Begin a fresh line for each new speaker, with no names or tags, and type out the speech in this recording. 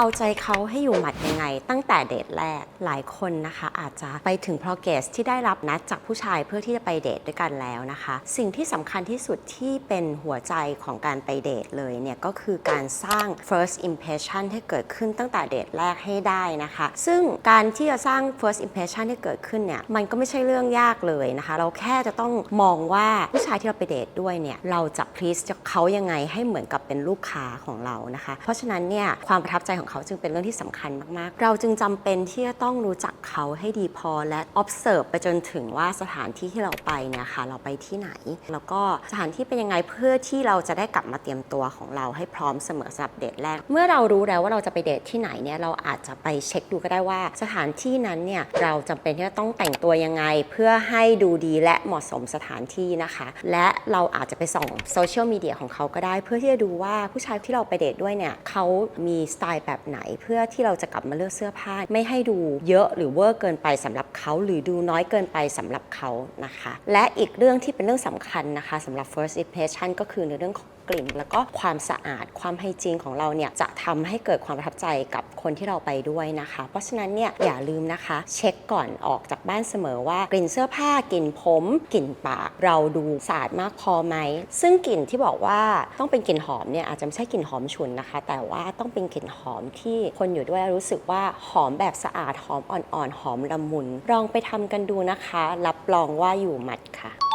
เอาใจเขาให้อยู่หมัดยังไง ตั้งแต่เดทแรกหลายคนนะคะ อาจจะไปถึง progress ที่ได้รับนัดจากผู้ชายเพื่อที่จะไปเดทด้วยกันแล้วนะคะ สิ่งที่สำคัญที่สุดที่เป็นหัวใจของการไปเดทเลยเนี่ยก็คือการสร้าง first impression ให้เกิดขึ้นตั้งแต่เดทแรกให้ได้นะคะ ซึ่งการที่จะสร้าง first impression ให้เกิดขึ้นเนี่ยมันก็ไม่ใช่เรื่องยากเลยนะคะ เราแค่จะต้องมองว่าผู้ชายที่เราไปเดทด้วยเนี่ยเราจะ please เขายังไงให้เหมือนกับเป็นลูกค้าของเรานะคะ เพราะฉะนั้นเนี่ยความประทับใจของเขาจึงเป็นเรื่องที่สำคัญมากๆ เราจึงจำเป็นที่จะต้องรู้จักเขาให้ดีพอและ observe ไปจนถึงว่าสถานที่ที่เราไปเนี่ยค่ะเราไปที่ไหน แล้วก็สถานที่เป็นยังไงเพื่อที่เราจะได้กลับมาเตรียมตัวของเราให้พร้อมเสมอสำหรับเดทแรก เมื่อเรารู้แล้วว่าเราจะไปเดทที่ไหนเนี่ยเราอาจจะไปเช็คดูก็ได้ว่าสถานที่นั้นเนี่ยเราจำเป็นที่จะต้องแต่งตัวยังไง เพื่อให้ดูดีและเหมาะสมสถานที่นะคะ และเราอาจจะไปส่องโซเชียลมีเดียของเขาก็ได้ เพื่อที่จะดูว่าผู้ชายที่เราไปเดทด้วยเนี่ยเขามีสไตล์แบบไหน เพื่อที่เราจะกลับมาเลือกเสื้อผ้า ไม่ให้ดูเยอะหรือเวอร์เกินไปสำหรับเขา หรือดูน้อยเกินไปสำหรับเขานะคะ และอีกเรื่องที่เป็นเรื่องสำคัญนะคะสำหรับ first impression ก็คือในเรื่องของกลิ่น แล้วก็ความสะอาดความไฮจีนของเราเนี่ยจะทำให้เกิดความประทับใจกับคนที่เราไปด้วยนะคะ เพราะฉะนั้นเนี่ยอย่าลืมนะคะ เช็คก่อนออกจากบ้านเสมอว่ากลิ่นเสื้อผ้ากลิ่นผมกลิ่นปากเราดูสะอาดมากพอไหม ซึ่งกลิ่นที่บอกว่าต้องเป็นกลิ่นหอมเนี่ยอาจจะไม่ใช่กลิ่นหอมฉุนนะคะ แต่ว่าต้องเป็นกลิ่นหอมที่คนอยู่ด้วยรู้สึกว่าหอมแบบสะอาดหอมอ่อนๆหอมละมุนลองไปทำกันดูนะคะ รับรองว่าอยู่หมัดค่ะ